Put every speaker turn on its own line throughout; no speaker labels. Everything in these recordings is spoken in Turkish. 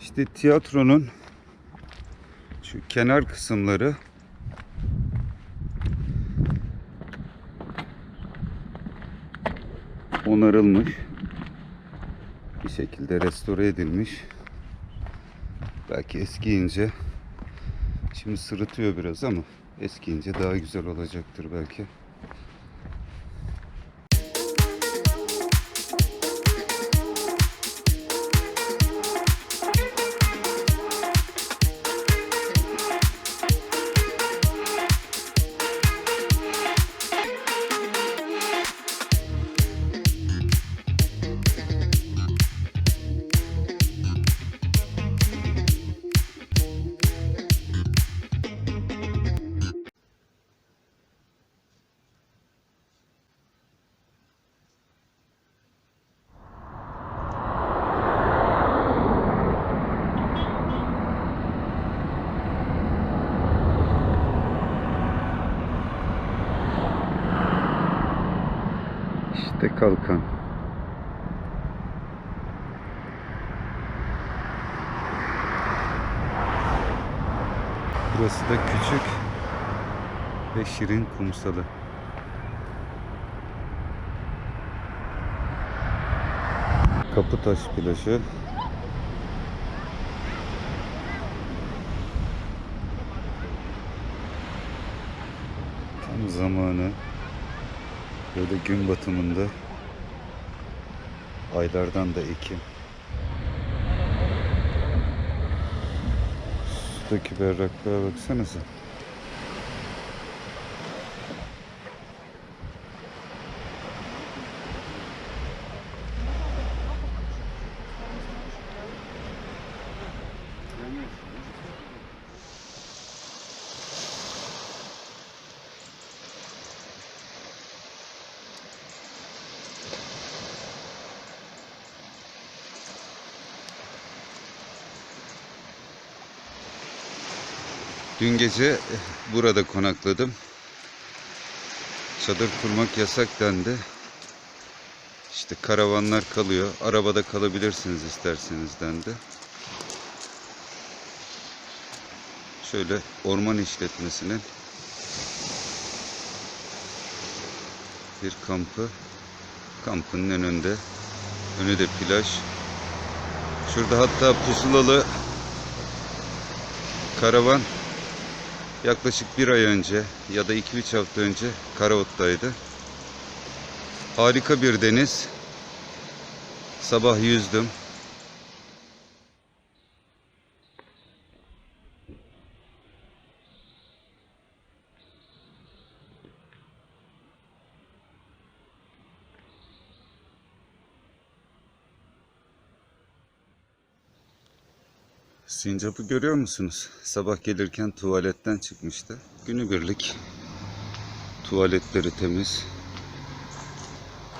İşte tiyatronun şu kenar kısımları onarılmış. Bir şekilde restore edilmiş. Belki eskiyince şimdi sırıtıyor biraz ama eskiyince daha güzel olacaktır belki. İşte kalkan. Burası da küçük ve şirin kumsalı. Kaputaş plajı. Tam zamanı böyle gün batımında aylardan da Ekim. Sudaki berraklığa baksanıza. Dün gece eh, burada konakladım. Çadır kurmak yasak dendi. İşte karavanlar kalıyor. Arabada kalabilirsiniz isterseniz dendi. Şöyle orman işletmesinin bir kampı. Kampın önünde. Önü de plaj. Şurada hatta pusulalı karavan yaklaşık bir ay önce ya da 2-3 hafta önce Karaot'taydı. Harika bir deniz. Sabah yüzdüm. Sincap'ı görüyor musunuz? Sabah gelirken tuvaletten çıkmıştı. Günübirlik tuvaletleri temiz.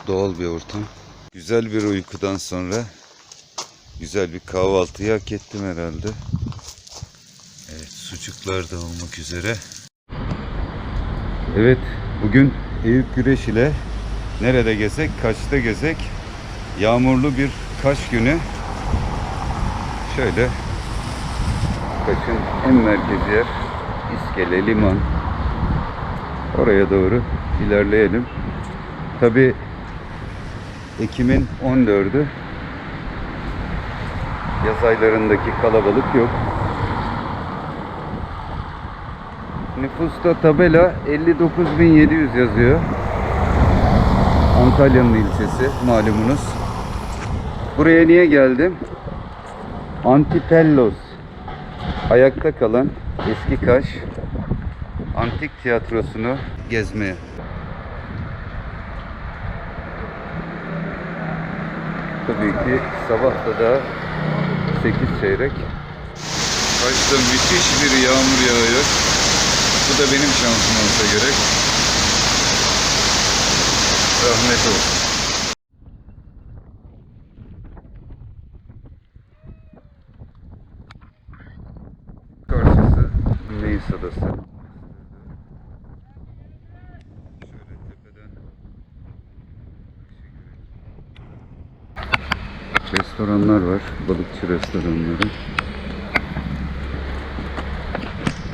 Doğal bir ortam. Güzel bir uykudan sonra güzel bir kahvaltıyı hak ettim herhalde. Evet sucuklar da olmak üzere. Evet bugün Eyüp Güreş ile nerede gezek? Kaçta gezek? Yağmurlu bir Kaş günü. Şöyle Kaş'ın en merkezi yer İskele Liman. Oraya doğru ilerleyelim. Tabi Ekim'in 14'ü yaz aylarındaki kalabalık yok. Nüfusta tabela 59.700 yazıyor. Antalya'nın ilçesi malumunuz. Buraya niye geldim? Antitellos ayakta kalan eski Kaş antik tiyatrosunu gezmeye. Tabii ki sabah da 8 çeyrek. Kaş'ta müthiş bir yağmur yağıyor. Bu da benim şansım olsa gerek. Rahmet olsun. Meis Adası. Restoranlar var. Balıkçı restoranları.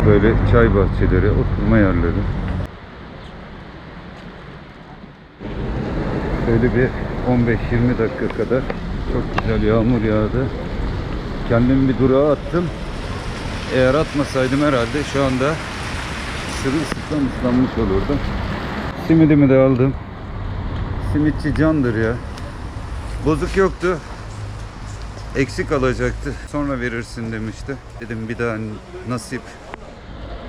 Böyle çay bahçeleri, oturma yerleri. Böyle bir 15-20 dakika kadar çok güzel yağmur yağdı. Kendimi bir durağa attım. Eğer atmasaydım herhalde şu anda sırılsıklam ıslanmış olurdum. Simidimi de aldım. Simitçi candır ya. Bozuk yoktu. Eksik alacaktı. Sonra verirsin demişti. Dedim bir daha nasip.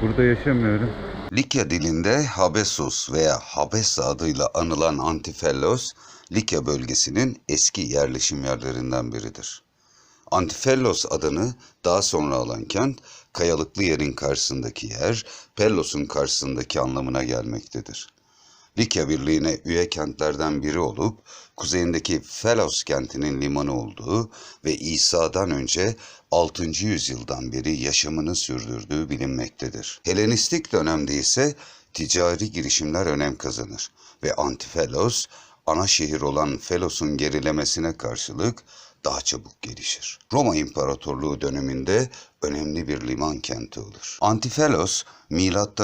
Burada yaşamıyorum.
Likya dilinde Habesus veya Habes adıyla anılan Antifellos, Likya bölgesinin eski yerleşim yerlerinden biridir. Antifellos adını daha sonra alan kent, kayalıklı yerin karşısındaki yer, Pellos'un karşısındaki anlamına gelmektedir. Likya Birliği'ne üye kentlerden biri olup, kuzeyindeki Felos kentinin limanı olduğu ve İsa'dan önce 6. yüzyıldan beri yaşamını sürdürdüğü bilinmektedir. Helenistik dönemde ise ticari girişimler önem kazanır ve Antifelos, ana şehir olan Felos'un gerilemesine karşılık daha çabuk gelişir. Roma İmparatorluğu döneminde önemli bir liman kenti olur. Antifelos,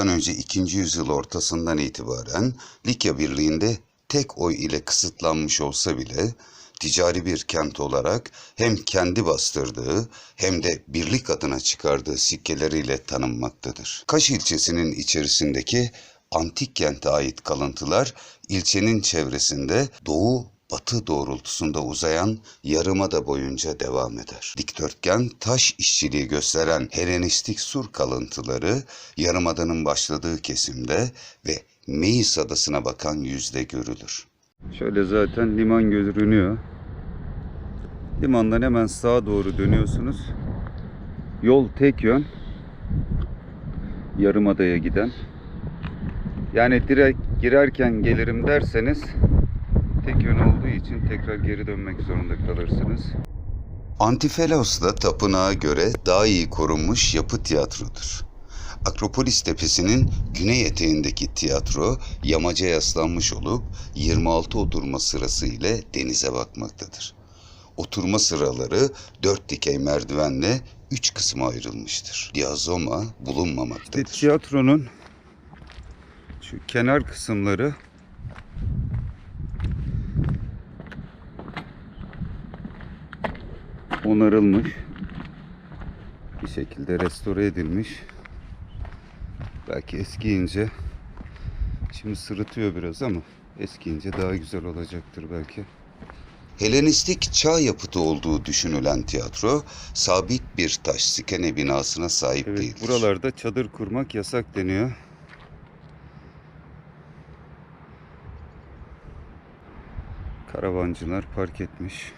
önce 2. yüzyıl ortasından itibaren Likya Birliği'nde tek oy ile kısıtlanmış olsa bile ticari bir kent olarak hem kendi bastırdığı hem de birlik adına çıkardığı sikkeleriyle tanınmaktadır. Kaş ilçesinin içerisindeki antik kente ait kalıntılar ilçenin çevresinde doğu batı doğrultusunda uzayan yarımada boyunca devam eder. Dikdörtgen taş işçiliği gösteren Helenistik sur kalıntıları yarımadanın başladığı kesimde ve Meis adasına bakan yüzde görülür.
Şöyle zaten liman görünüyor. Limandan hemen sağa doğru dönüyorsunuz. Yol tek yön. Yarımada'ya giden. Yani direkt girerken gelirim derseniz tek yön olduğu için tekrar geri dönmek zorunda kalırsınız.
Antifelos'ta tapınağa göre daha iyi korunmuş yapı tiyatrodur. Akropolis tepesinin güney eteğindeki tiyatro yamaca yaslanmış olup 26 oturma sırası ile denize bakmaktadır. Oturma sıraları dört dikey merdivenle üç kısma ayrılmıştır. Diazoma
İşte
bulunmamaktadır.
tiyatronun şu kenar kısımları onarılmış. Bir şekilde restore edilmiş. Belki eskiyince şimdi sırıtıyor biraz ama eskiyince daha güzel olacaktır belki.
Helenistik çağ yapıtı olduğu düşünülen tiyatro sabit bir taş sikene binasına sahip
Evet,
değildir.
buralarda çadır kurmak yasak deniyor. Karavancılar park etmiş.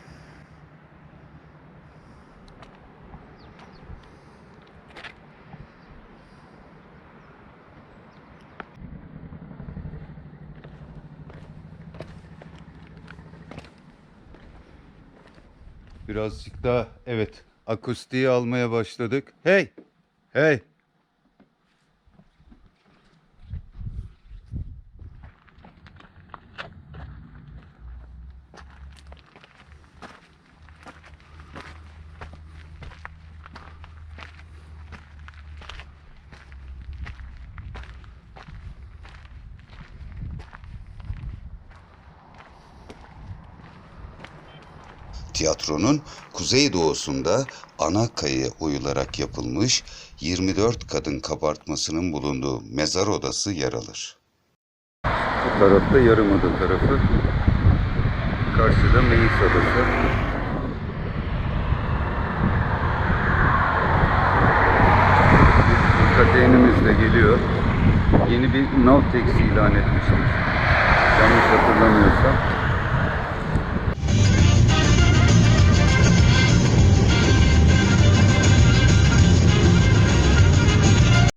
Birazcık daha evet akustiği almaya başladık. Hey! Hey!
Tiyatronun kuzeydoğusunda ana kayaya uyularak yapılmış 24 kadın kabartmasının bulunduğu mezar odası yer alır.
Bu tarafta Yarımada tarafı. Karşıda Meis Adası. Kateynimiz de geliyor. Yeni bir nav teksi ilan etmiştik. Yanlış hatırlamıyorsam.